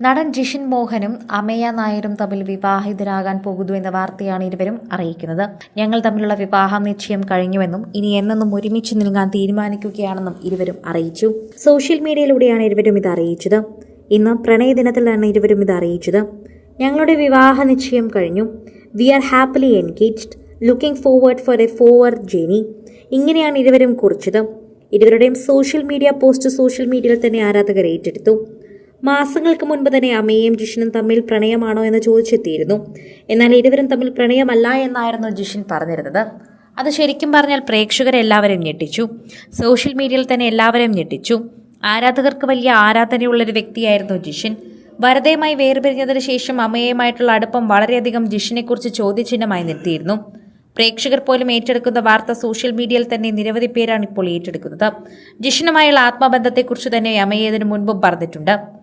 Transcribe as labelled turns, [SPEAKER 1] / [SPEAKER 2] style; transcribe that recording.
[SPEAKER 1] നടൻ ജിഷിൻ മോഹനും അമയ നായരും തമ്മിൽ വിവാഹിതരാകാൻ പോകുന്നു എന്ന വാർത്തയാണ് ഇരുവരും അറിയിക്കുന്നത്. ഞങ്ങൾ തമ്മിലുള്ള വിവാഹ നിശ്ചയം കഴിഞ്ഞുവെന്നും ഇനി എന്നെന്നും ഒരുമിച്ച് നിൽക്കാൻ തീരുമാനിക്കുകയാണെന്നും ഇരുവരും അറിയിച്ചു. സോഷ്യൽ മീഡിയയിലൂടെയാണ് ഇരുവരും ഇത് അറിയിച്ചത്. ഇന്ന് പ്രണയദിനത്തിലാണ് ഇരുവരും ഇത് അറിയിച്ചത്. ഞങ്ങളുടെ വിവാഹ നിശ്ചയം കഴിഞ്ഞു. We are happily engaged. Looking forward for a for journey. ഇങ്ങനെയാണ് ഇരുവരും കുറിച്ചത്. ഇരുവരുടെയും സോഷ്യൽ മീഡിയ പോസ്റ്റ് സോഷ്യൽ മീഡിയയിൽ തന്നെ ആരാധകർ ഏറ്റെടുത്തു. മാസങ്ങൾക്ക് മുൻപ് തന്നെ അമ്മയും ജിഷിനും തമ്മിൽ പ്രണയമാണോ എന്ന് ചോദിച്ചെത്തിയിരുന്നു. എന്നാൽ ഇരുവരും തമ്മിൽ പ്രണയമല്ല എന്നായിരുന്നു ജിഷിൻ പറഞ്ഞിരുന്നത്. അത് ശരിക്കും പറഞ്ഞാൽ പ്രേക്ഷകരെ എല്ലാവരും ഞെട്ടിച്ചു. സോഷ്യൽ മീഡിയയിൽ തന്നെ എല്ലാവരും ഞെട്ടിച്ചു. ആരാധകർക്ക് വലിയ ആരാധനയുള്ളൊരു വ്യക്തിയായിരുന്നു ജിഷൻ. വരതയുമായി വേർപിരിഞ്ഞതിന് ശേഷം അമ്മയുമായിട്ടുള്ള അടുപ്പം വളരെയധികം ജിഷിനെക്കുറിച്ച് ചോദ്യചിഹ്നമായി നിർത്തിയിരുന്നു. പ്രേക്ഷകർ പോലും ഏറ്റെടുക്കുന്ന വാർത്ത സോഷ്യൽ മീഡിയയിൽ തന്നെ നിരവധി പേരാണ് ഇപ്പോൾ ഏറ്റെടുക്കുന്നത്. ജിഷനുമായുള്ള ആത്മബന്ധത്തെക്കുറിച്ച് തന്നെ അമ്മയെ ഇതിനു മുൻപും പറഞ്ഞിട്ടുണ്ട്.